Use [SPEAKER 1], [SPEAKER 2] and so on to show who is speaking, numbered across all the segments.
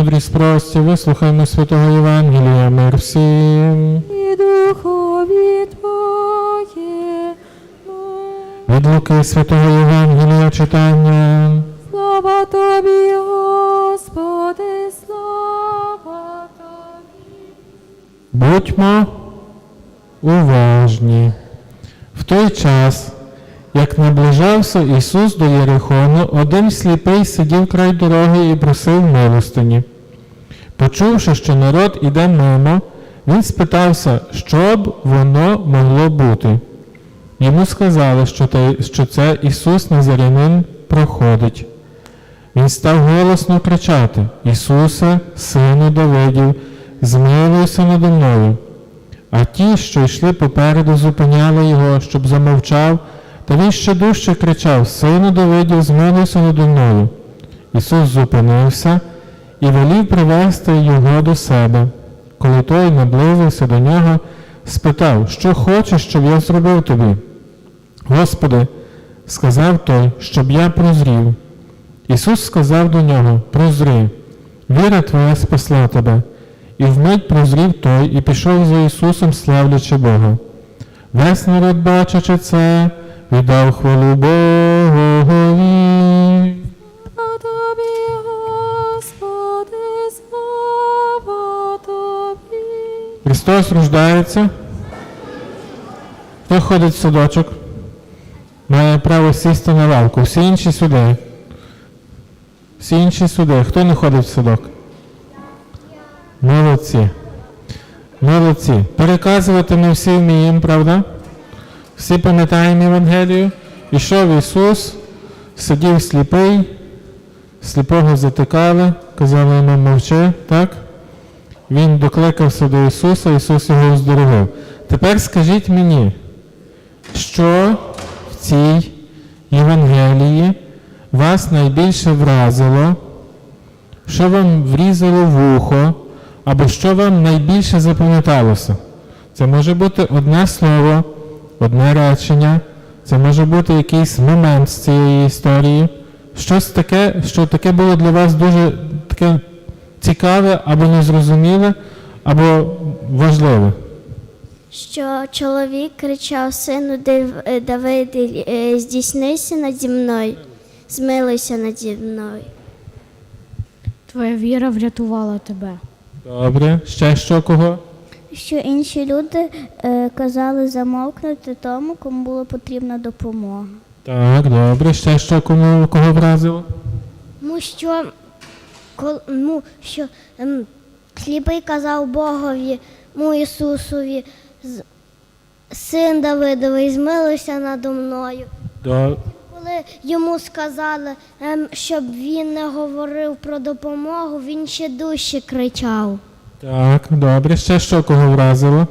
[SPEAKER 1] мудрість прості, вислухаймо святого Євангелія, мир всім.
[SPEAKER 2] і духові Твоєму.
[SPEAKER 1] Від Луки святого Євангелія читання.
[SPEAKER 2] Слава Тобі, Господи, слава Тобі.
[SPEAKER 1] Будьмо уважні. В той час, як наближався Ісус до Єрихону, один сліпий сидів край дороги і просив милостині. Почувши, що народ іде мимо, він спитався, що б воно могло бути. Йому сказали, що, це Ісус Назарянин проходить. Він став голосно кричати: Ісусе, Сину Давидів, змилуйся надо мною. А ті, що йшли попереду, зупиняли його, щоб замовчав, та він ще дужче кричав: Сину Давидів, змилуйся надо мною. Ісус зупинився і велів привести його до себе. Коли той наблизився до нього, спитав, що хочеш, щоб я зробив тобі? Господи, сказав той, щоб я прозрів. Ісус сказав до нього: Прозри, віра твоя спасла тебе. І вмить прозрів той і пішов за Ісусом, славлячи Бога. Весь народ, бачачи це, віддав хвалу Богові. Христос рождається. Хто ходить в садочок? Має право сісти на лавку. Всі інші сюди. Всі інші сюди. Хто не ходить в садок? Молодці. Молодці. Переказувати ми всі вміємо, правда? Всі пам'ятаємо Євангелію. Ішов Ісус, сидів сліпий, сліпого затикали, казали йому мовчи, так? Він докликався до Ісуса, Ісус його оздоровив. Тепер скажіть мені, що в цій Євангелії вас найбільше вразило, що вам врізало в ухо, або що вам найбільше запам'яталося? Це може бути одне слово, одне речення, це може бути якийсь момент з цієї історії, щось таке, що таке було для вас дуже таке цікаве або незрозуміле, або важливе.
[SPEAKER 3] Що чоловік кричав сину е, Давиди, е, здійснися наді мною, змилуйся наді мною.
[SPEAKER 4] Твоя віра врятувала тебе.
[SPEAKER 1] Добре, ще що кого?
[SPEAKER 3] Що інші люди е, казали замовкнути тому, кому була потрібна допомога.
[SPEAKER 1] Так, добре, ще що кому кого вразило?
[SPEAKER 3] Ну що, ну, що ем, сліпий казав Богові, му Ісусові, син Давидовий, змилуйся надо мною.
[SPEAKER 1] До...
[SPEAKER 3] Коли йому сказали, ем, щоб він не говорив про допомогу, він ще дужче кричав.
[SPEAKER 1] Так, добре, ще що кого вразило?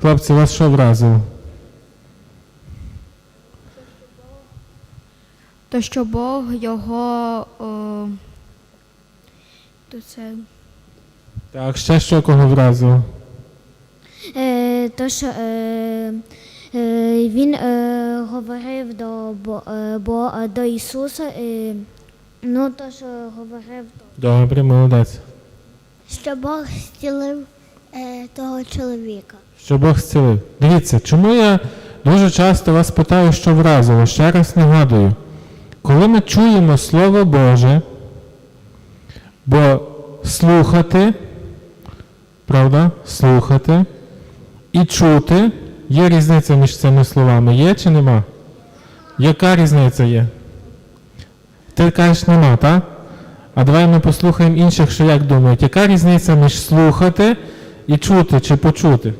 [SPEAKER 1] Хлопці, вас що вразило?
[SPEAKER 4] То, що Бог його. О, то це.
[SPEAKER 1] Так, ще що кого вразило?
[SPEAKER 3] Е, то, що е, е, він е, говорив до, бо, е, бо, е, до Ісуса, е, ну то, що говорив, до-
[SPEAKER 1] Добре, молодець.
[SPEAKER 3] що Бог зцілив е, того чоловіка.
[SPEAKER 1] Що Бог зцілив. Дивіться, чому я дуже часто вас питаю, що вразило? Ще раз нагадую. Коли ми чуємо Слово Боже, бо слухати, правда, слухати і чути, є різниця між цими словами, є чи нема? Яка різниця є? Ти кажеш, нема, так? А давай ми послухаємо інших, що як думають, яка різниця між слухати і чути чи почути?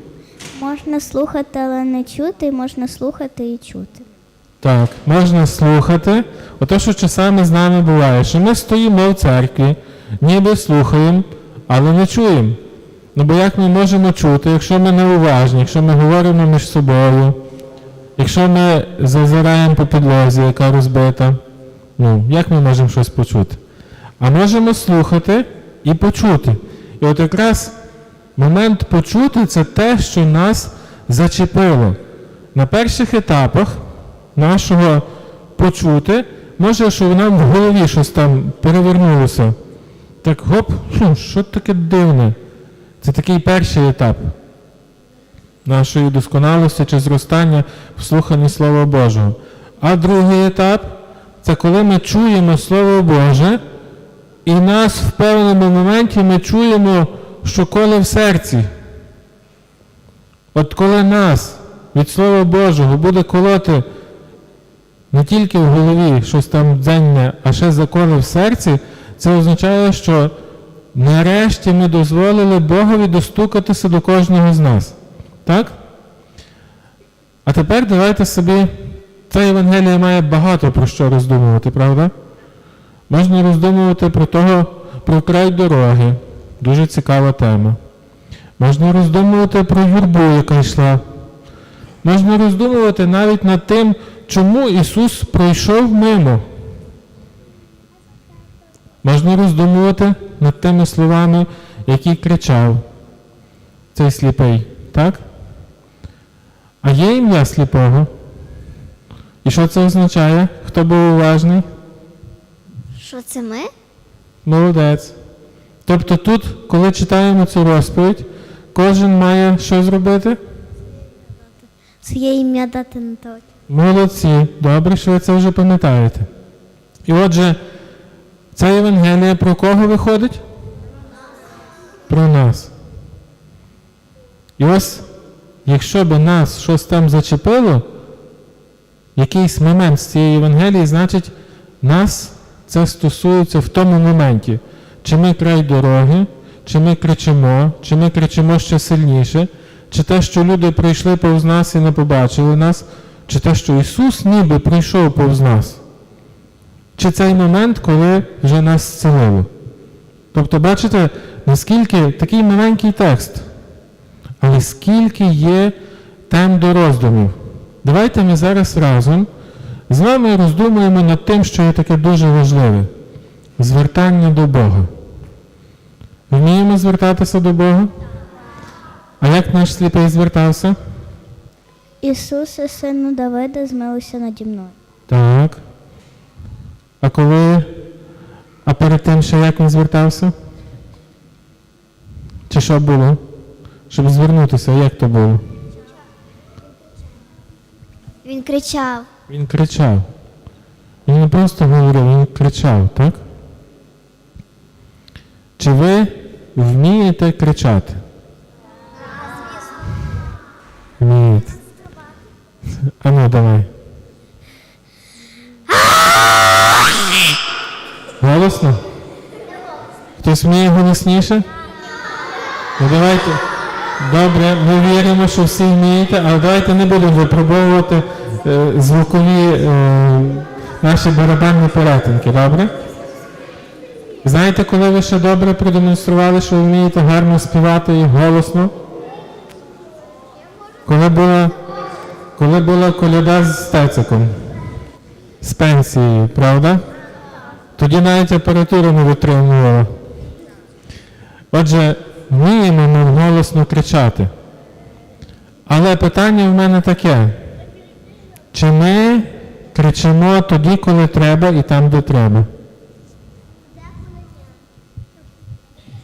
[SPEAKER 3] Можна слухати, але не чути, можна слухати і чути.
[SPEAKER 1] Так, можна слухати. Ото, що часами з нами буває, що ми стоїмо в церкві, ніби слухаємо, але не чуємо. Ну бо як ми можемо чути, якщо ми не уважні, якщо ми говоримо між собою, якщо ми зазираємо по підлозі, яка розбита, ну, як ми можемо щось почути? А можемо слухати і почути. І от якраз момент почути це те, що нас зачепило. На перших етапах нашого почути, може, що нам в голові щось там перевернулося. Так гоп, хм, що таке дивне? Це такий перший етап нашої досконалості чи зростання в слуханні Слова Божого. А другий етап це коли ми чуємо Слово Боже, і нас в певному моменті ми чуємо, що коле в серці. От коли нас від Слова Божого буде колоти не тільки в голові щось там дзенне, а ще заколе в серці, це означає, що нарешті ми дозволили Богові достукатися до кожного з нас. Так? А тепер давайте собі. Ця Євангелія має багато про що роздумувати, правда? Можна роздумувати про того, про край дороги. Дуже цікава тема. Можна роздумувати про юрбу, яка йшла. Можна роздумувати навіть над тим, чому Ісус пройшов мимо. Можна роздумувати над тими словами, які кричав цей сліпий, так? А є ім'я сліпого? І що це означає? Хто був уважний?
[SPEAKER 3] Що це ми?
[SPEAKER 1] Молодець. Тобто тут, коли читаємо цю розповідь, кожен має що зробити?
[SPEAKER 3] Своє ім'я дати на то.
[SPEAKER 1] Молодці. Добре, що ви це вже пам'ятаєте. І отже, ця Євангелія про кого виходить? Про нас. І ось, якщо би нас щось там зачепило, якийсь момент з цієї Євангелії, значить, нас це стосується в тому моменті, чи ми край дороги, чи ми кричимо, чи ми кричимо ще сильніше, чи те, що люди прийшли повз нас і не побачили нас, чи те, що Ісус ніби прийшов повз нас, чи цей момент, коли вже нас зцілили. Тобто, бачите, наскільки такий маленький текст, але скільки є тем до роздумів. Давайте ми зараз разом з вами роздумуємо над тим, що є таке дуже важливе звертання до Бога. Вміємо звертатися до Бога? А як наш сліпий звертався?
[SPEAKER 3] Ісусе, сину Давида, змилуйся наді мною.
[SPEAKER 1] Так. А коли. А перед тим ще як він звертався? Чи що було? Щоб звернутися, як то було?
[SPEAKER 3] Він кричав.
[SPEAKER 1] Він кричав. Він не просто говорив, він кричав, так? Чи ви вмієте кричати? Вмієте. А ну давай. Голосно? Хтось вміє голосніше? Ну давайте. Добре, ми віримо, що всі вмієте, але давайте не будемо випробовувати е, звукові е, наші барабанні перетинки, добре? Знаєте, коли ви ще добре продемонстрували, що ви вмієте гарно співати і голосно? Коли була, коли була коляда з стециком, з пенсією, правда? Тоді навіть апаратура не витримувала. Отже, вміємо ми голосно кричати. Але питання в мене таке. Чи ми кричимо тоді, коли треба, і там, де треба?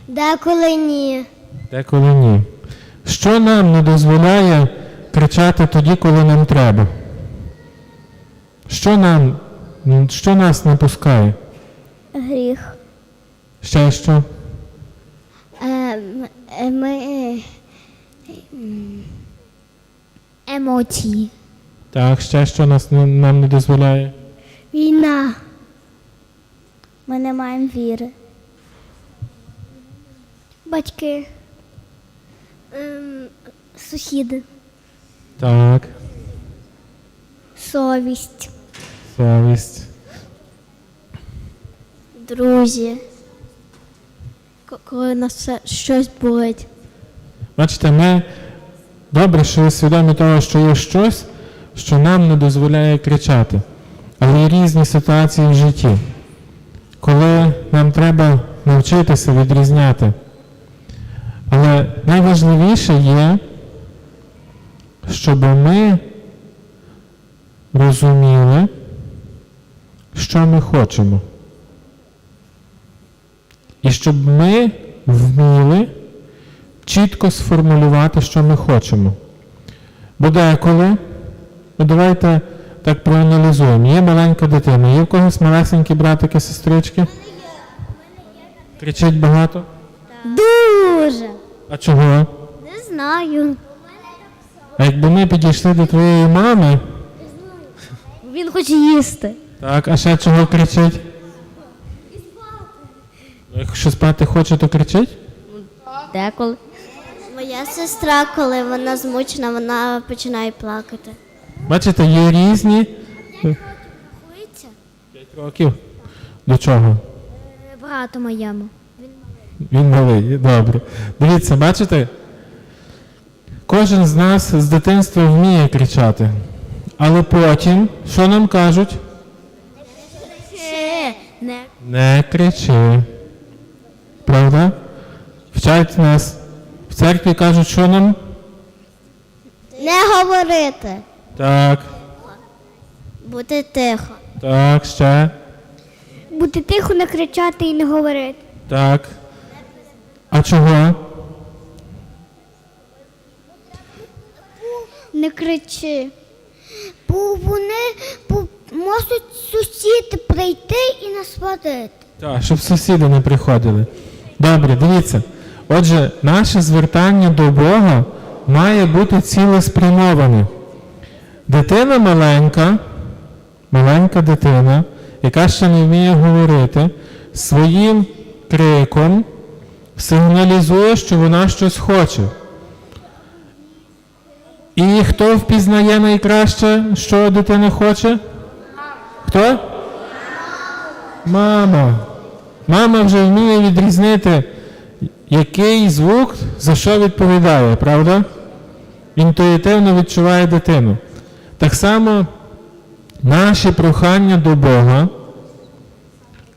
[SPEAKER 3] Деколи ні.
[SPEAKER 1] Деколи ні. Що нам не дозволяє кричати тоді, коли нам треба? Що нам, що нас не пускає?
[SPEAKER 3] Гріх.
[SPEAKER 1] Ще що?
[SPEAKER 3] Е, ми. Емоції.
[SPEAKER 1] Так, ще що нас нам не дозволяє?
[SPEAKER 3] Війна. Ми не маємо віри. Батьки. Ем, сусіди.
[SPEAKER 1] Так,
[SPEAKER 3] Совість.
[SPEAKER 1] совість.
[SPEAKER 3] Друзі. Коли нас все щось болить.
[SPEAKER 1] Бачите, ми добре, що ви свідомі того, що є щось, що нам не дозволяє кричати. Але є різні ситуації в житті, коли нам треба навчитися відрізняти. Але найважливіше є, щоб ми розуміли, що ми хочемо. І щоб ми вміли чітко сформулювати, що ми хочемо. Бо деколи, ну давайте так проаналізуємо. Є маленька дитина, є в когось малесенькі братики, сестрички? Кричить багато?
[SPEAKER 3] Дуже.
[SPEAKER 1] А чого?
[SPEAKER 3] Не знаю.
[SPEAKER 1] А якби ми підійшли до твоєї мами,
[SPEAKER 3] Він хоче їсти.
[SPEAKER 1] так, а ще чого кричить? Якщо спати хоче, то кричить?
[SPEAKER 3] Деколи. Моя сестра, коли вона змучена, вона починає плакати.
[SPEAKER 1] Бачите, є різні. П'ять років. До чого?
[SPEAKER 3] Багато моєму.
[SPEAKER 1] Він малий, добре. Дивіться, бачите? Кожен з нас з дитинства вміє кричати. Але потім, що нам кажуть?
[SPEAKER 3] Не.
[SPEAKER 1] Не кричи. Правда? Вчать нас. В церкві кажуть, що нам?
[SPEAKER 3] Не говорити.
[SPEAKER 1] Так,
[SPEAKER 3] Бути тихо.
[SPEAKER 1] так, ще.
[SPEAKER 3] Бути тихо, не кричати і не говорити.
[SPEAKER 1] Так. А чого?
[SPEAKER 3] Не кричи. Бо вони бо можуть сусіди прийти і нас сварити.
[SPEAKER 1] Так, щоб сусіди не приходили. Добре, дивіться. Отже, наше звертання до Бога має бути цілеспрямоване. Дитина маленька, маленька дитина, яка ще не вміє говорити, своїм криком сигналізує, що вона щось хоче. І хто впізнає найкраще, що дитина хоче? Хто? Мама. Мама вже вміє відрізнити, який звук за що відповідає, правда? Інтуїтивно відчуває дитину. Так само наші прохання до Бога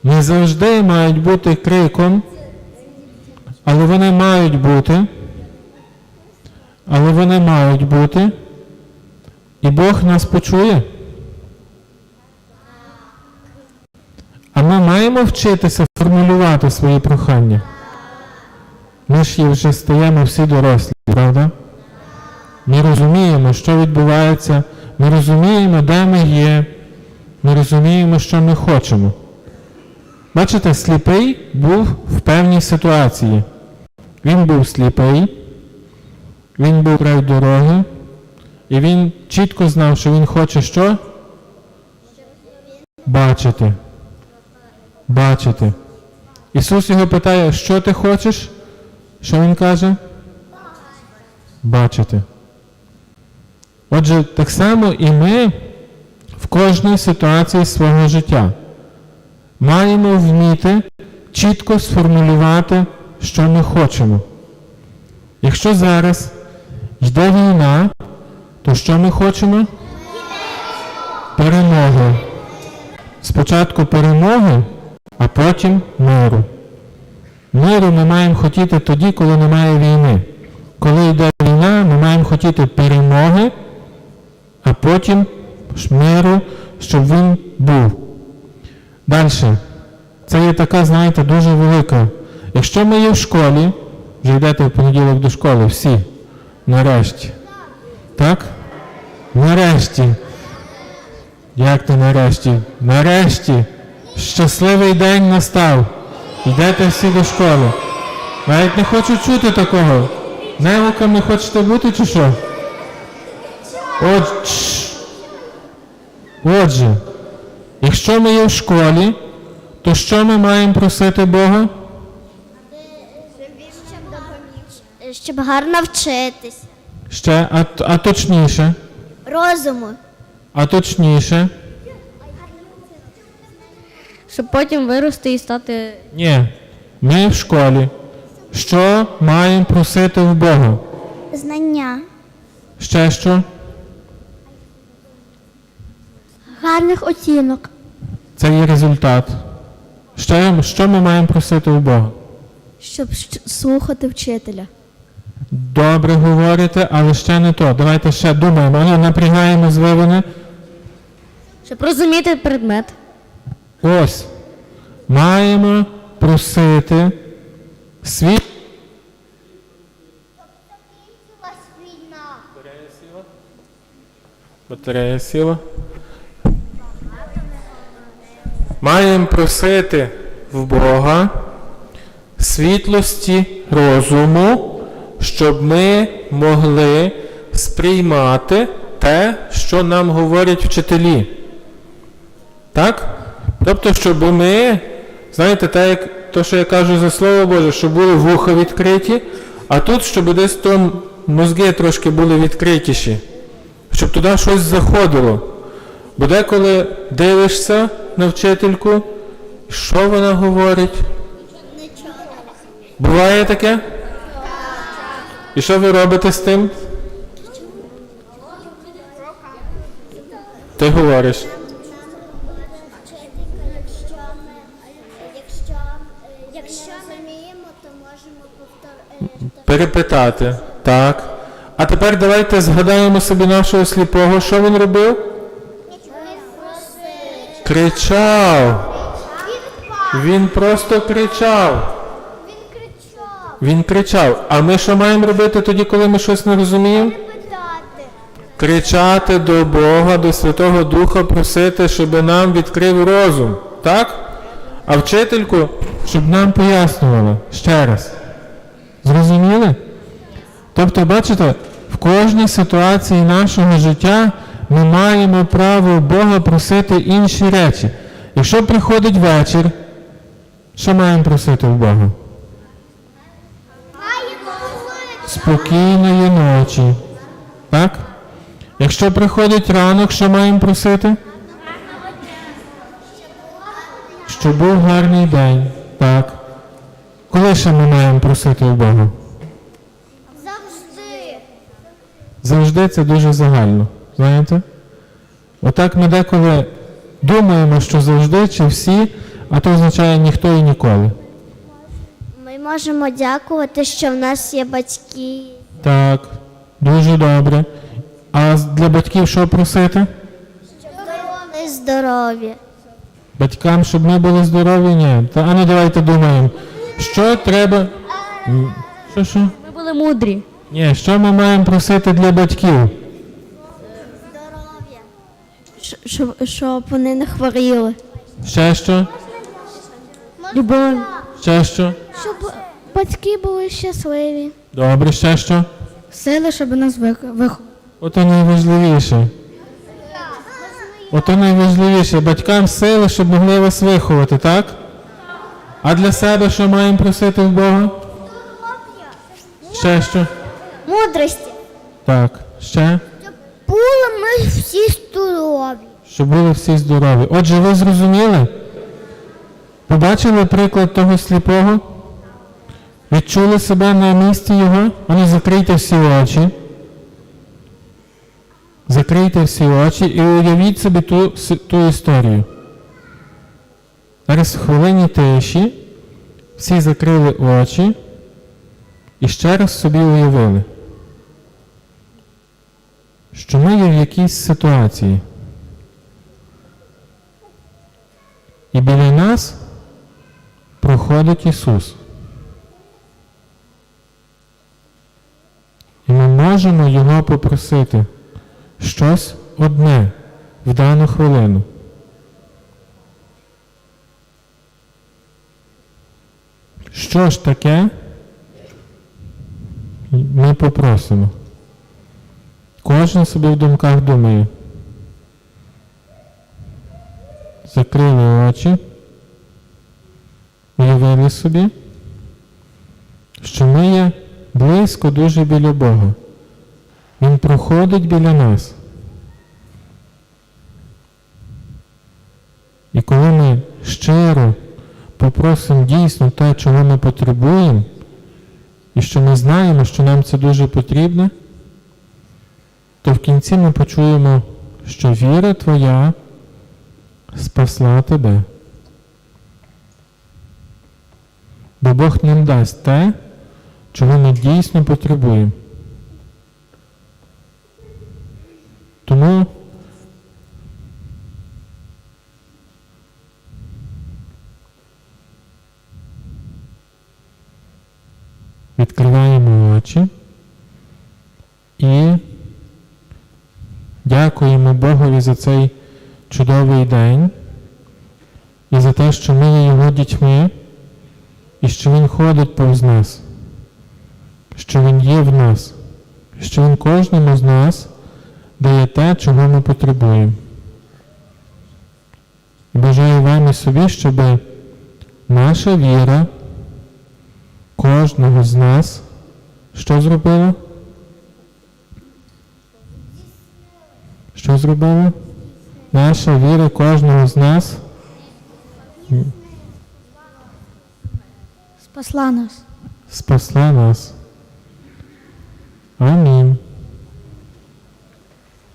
[SPEAKER 1] не завжди мають бути криком, але вони мають бути. Але вони мають бути. І Бог нас почує. Ми маємо вчитися формулювати свої прохання. Ми ж вже стаємо всі дорослі, правда? Ми розуміємо, що відбувається, ми розуміємо, де ми є, ми розуміємо, що ми хочемо. Бачите, сліпий був в певній ситуації. Він був сліпий, він був край дороги, і він чітко знав, що він хоче що? Бачити. Бачити. Ісус його питає, що ти хочеш? Що він каже? Бачити. Отже, так само і ми в кожній ситуації свого життя маємо вміти чітко сформулювати, що ми хочемо. Якщо зараз йде війна, то що ми хочемо? Перемоги. Спочатку перемоги, а потім миру. Миру ми маємо хотіти тоді, коли немає війни. Коли йде війна, ми маємо хотіти перемоги, а потім миру, щоб він був. Далі. Це є така, знаєте, дуже велика. Якщо ми є в школі, вже йдете в понеділок до школи, всі, нарешті. Так? Нарешті. Як то нарешті? Нарешті. Щасливий день настав. Йдете всі до школи. Навіть не хочу чути такого. Невуками хочете бути чи що? От. Отже, якщо ми є в школі, то що ми маємо просити Бога?
[SPEAKER 3] Щоб гарно вчитись.
[SPEAKER 1] Ще, а, а точніше,
[SPEAKER 3] Розуму.
[SPEAKER 1] а точніше.
[SPEAKER 4] Щоб потім вирости і стати.
[SPEAKER 1] Ні, ми в школі. Що маємо просити в Бога?
[SPEAKER 3] Знання.
[SPEAKER 1] Ще що?
[SPEAKER 3] Гарних оцінок.
[SPEAKER 1] Це є результат. Що, що ми маємо просити у Бога?
[SPEAKER 2] Щоб щ- слухати вчителя.
[SPEAKER 1] Добре говорите, але ще не то. Давайте ще думаємо. Напрягаємо звивини.
[SPEAKER 4] Щоб розуміти предмет.
[SPEAKER 1] Ось. Маємо просити. світ. Батарея сіла. Маємо просити в Бога світлості розуму, щоб ми могли сприймати те, що нам говорять вчителі. Так? Тобто, щоб ми, знаєте, так як то, що я кажу за Слово Боже, щоб були вуха відкриті, а тут, щоб десь там мозги трошки були відкритіші, щоб туди щось заходило. Бо деколи дивишся на вчительку, що вона говорить? Буває таке? І що ви робите з тим? Ти говориш. Перепитати. Так. А тепер давайте згадаємо собі нашого сліпого, що він робив? Кричав. Він просто кричав.
[SPEAKER 3] Він кричав,
[SPEAKER 1] А ми що маємо робити тоді, коли ми щось не розуміємо? Кричати до Бога, до Святого Духа, просити, щоб нам відкрив розум. Так? А вчительку, щоб нам пояснювала ще раз. Зрозуміли? Тобто, бачите, в кожній ситуації нашого життя ми маємо право Бога просити інші речі. Якщо приходить вечір, що маємо просити в Бога? Спокійної ночі. Так? Якщо приходить ранок, що маємо просити? Щоб був гарний день. Так. Коли ще ми маємо просити у Бога?
[SPEAKER 3] Завжди.
[SPEAKER 1] Завжди це дуже загально. Знаєте? Отак ми деколи думаємо, що завжди чи всі, а то означає ніхто і ніколи.
[SPEAKER 3] Ми можемо дякувати, що в нас є батьки.
[SPEAKER 1] Так, дуже добре. А для батьків що просити?
[SPEAKER 3] Вони здорові.
[SPEAKER 1] Батькам, щоб ми були здорові? Ні. Та, а ну давайте думаємо. Що треба. Що що?
[SPEAKER 4] Ми були мудрі.
[SPEAKER 1] Ні, що ми маємо просити для батьків?
[SPEAKER 2] Щоб, щоб вони не хворіли.
[SPEAKER 1] Ще що?
[SPEAKER 4] Любов.
[SPEAKER 1] Ще що?
[SPEAKER 2] Щоб батьки були щасливі.
[SPEAKER 1] Добре, ще що?
[SPEAKER 2] Сили, щоб нас виховали.
[SPEAKER 1] Ото найважливіше. Ото найважливіше. Батькам сили, щоб могли вас виховати, так? А для себе що маємо просити в Бога? Ще що?
[SPEAKER 3] Мудрості.
[SPEAKER 1] Так, ще?
[SPEAKER 3] Щоб Були ми всі здорові.
[SPEAKER 1] Щоб були всі здорові. Отже, ви зрозуміли? Побачили приклад того сліпого? Відчули себе на місці його? Ану, закрийте всі очі. Закрийте всі очі і уявіть собі ту, ту історію. В хвилині тиші всі закрили очі і ще раз собі уявили, що ми є в якійсь ситуації. І біля нас проходить Ісус. І ми можемо Його попросити щось одне в дану хвилину. Що ж таке? Ми попросимо. Кожен собі в думках думає. Закрили очі, уявили собі, що ми є близько дуже біля Бога. Він проходить біля нас. І коли ми щиро попросимо дійсно те, чого ми потребуємо, і що ми знаємо, що нам це дуже потрібно, то в кінці ми почуємо, що віра твоя спасла тебе. Бо Бог нам дасть те, чого ми дійсно потребуємо. Тому відкриваємо очі і дякуємо Богові за цей чудовий день і за те, що ми є Його дітьми, і що Він ходить повз нас, що Він є в нас, що Він кожному з нас дає те, чого ми потребуємо. Бажаю вам і собі, щоб наша віра кожного з нас що зробила? Що зробила? Наша віра кожного з нас
[SPEAKER 3] Спасла нас.
[SPEAKER 1] спасла нас. Амінь.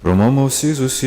[SPEAKER 5] Промовимо всі з усіх.